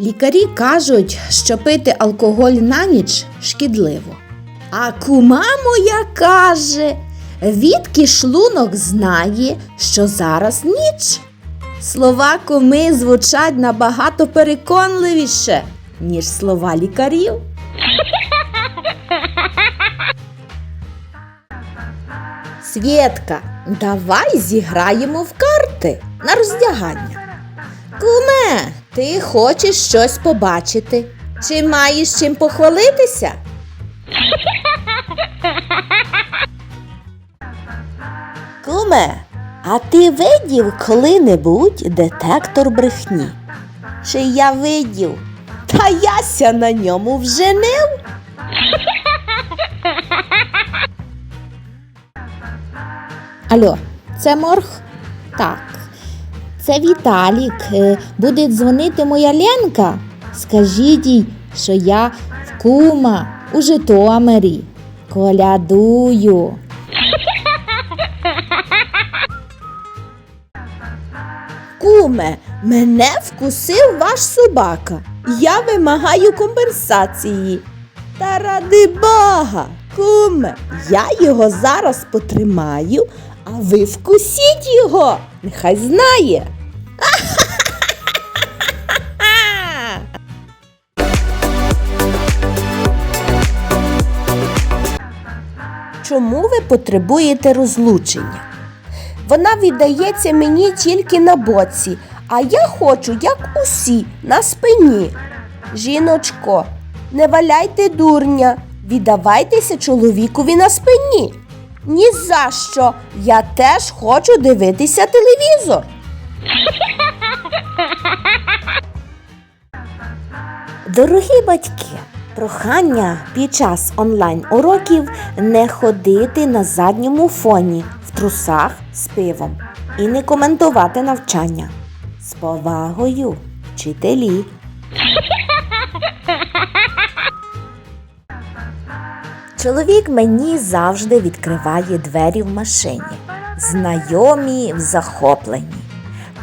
Лікарі кажуть, що пити алкоголь на ніч шкідливо. А кума моя каже, відки шлунок знає, що зараз ніч. Слова куми звучать набагато переконливіше, ніж слова лікарів. Свєтка, давай зіграємо в карти на роздягання. Куме, ти хочеш щось побачити? Чи маєш чим похвалитися? Куме, а ти видів коли-небудь детектор брехні? Чи я видів? Та яся на ньому вженив. Алло, це морг? Так. Це Віталік. Е, Буде дзвонити моя Ленка. Скажіть їй, що я в кума у Житомирі. Колядую. Куме, мене вкусив ваш собака. Я вимагаю компенсації. Та ради Бога, куме, я його зараз потримаю, а ви вкусіть його. Нехай знає. Чому ви потребуєте розлучення? Вона віддається мені тільки на боці, а я хочу, як усі, на спині. Жіночко, не валяйте дурня, віддавайтеся чоловікові на спині. Ні за що, я теж хочу дивитися телевізор. Дорогі батьки, прохання під час онлайн-уроків не ходити на задньому фоні в трусах з пивом і не коментувати навчання. З повагою, вчителі. Чоловік мені завжди відкриває двері в машині. Знайомі в захопленні.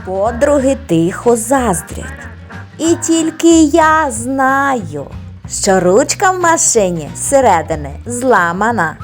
Подруги тихо заздрять. І тільки я знаю, що ручка в машині зсередини зламана.